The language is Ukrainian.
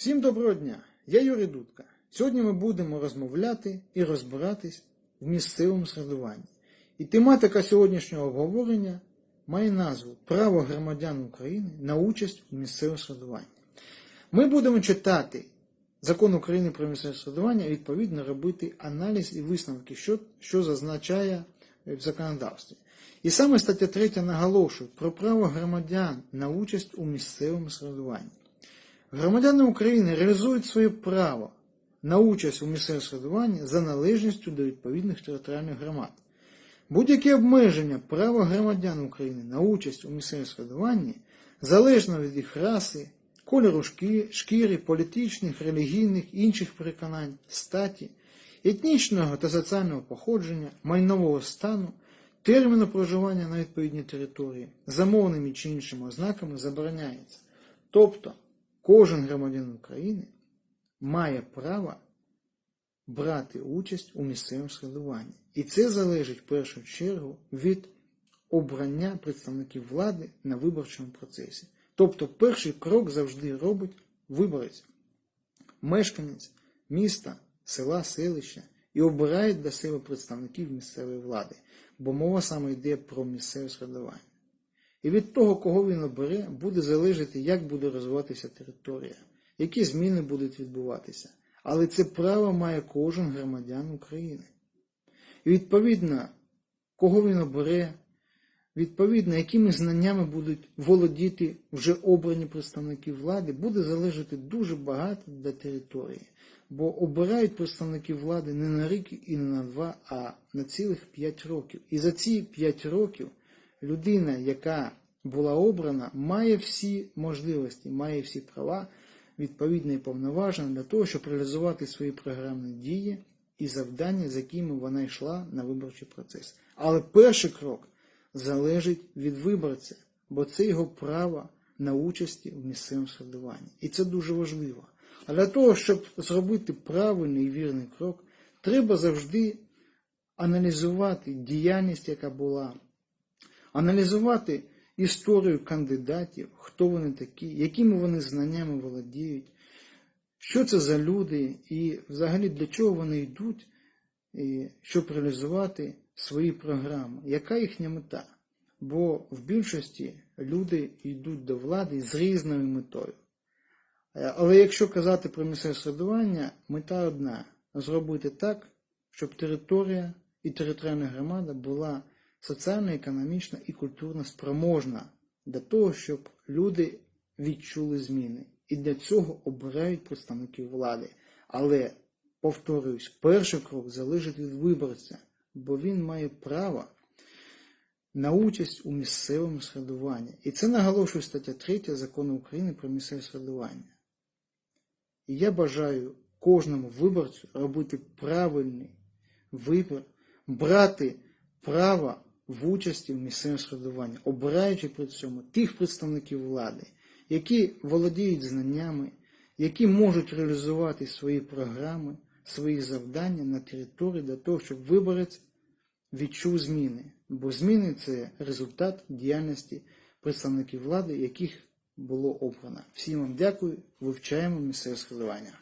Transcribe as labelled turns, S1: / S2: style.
S1: Всім доброго дня! Я Юрій Дудка. Сьогодні ми будемо розмовляти і розбиратись в місцевому середуванні. І тематика сьогоднішнього обговорення має назву Право громадян України на участь у місцевому середуванні. Ми будемо читати Закон України про місцеве середування і відповідно робити аналіз і висновки, що, що зазначає в законодавстві. І саме стаття 3 наголошує про право громадян на участь у місцевому середуванні. Громадяни України реалізують своє право на участь у місцевому середуванні за належністю до відповідних територіальних громад. Будь-які обмеження права громадян України на участь у місцевому середуванні залежно від їх раси, кольору шкіри, політичних, релігійних, інших переконань, статі, етнічного та соціального походження, майнового стану, терміну проживання на відповідній території, замовними чи іншими ознаками забороняється. Тобто, кожен громадянин України має право брати участь у місцевому середуванні. І це залежить в першу чергу від обрання представників влади на виборчому процесі. Тобто перший крок завжди робить виборець, мешканець міста, села, селища і обирає для себе представників місцевої влади, бо мова саме йде про місцеве середування. І від того, кого він обере, буде залежати, як буде розвиватися територія, які зміни будуть відбуватися. Але це право має кожен громадян України. І відповідно, кого він обере, відповідно, якими знаннями будуть володіти вже обрані представники влади, буде залежати дуже багато для території. Бо обирають представників влади не на рік і не на два, а на цілих п'ять років. І за ці п'ять років людина, яка була обрана, має всі можливості, має всі права, відповідні і повноваження для того, щоб реалізувати свої програмні дії і завдання, з якими вона йшла на виборчий процес. Але перший крок залежить від виборця, бо це його право на участі в місцевому середуванні. І це дуже важливо. А для того, щоб зробити правильний і вірний крок, треба завжди аналізувати діяльність, яка була, аналізувати історію кандидатів, хто вони такі, якими вони знаннями володіють, що це за люди і взагалі для чого вони йдуть, щоб реалізувати свої програми, яка їхня мета. Бо в більшості люди йдуть до влади з різною метою. Е, Але якщо казати про місцеве середування, мета одна зробити так, щоб територія і територіальна громада була соціально, економічно і культурно спроможна для того, щоб люди відчули зміни. І для цього обирають представників влади. Але, повторюсь, перший крок залежить від виборця, бо він має право на участь у місцевому середуванні. І це наголошує стаття 3 закону України про місцеве середування. І я бажаю кожному виборцю робити правильний вибір, брати право в участі в місцевому середуванні, обираючи при цьому тих представників влади, які володіють знаннями, які можуть реалізувати свої програми, свої завдання на території для того, щоб виборець відчув зміни. Бо зміни це результат діяльності представників влади, яких було обрано. Всім вам дякую, вивчаємо місцеве складування.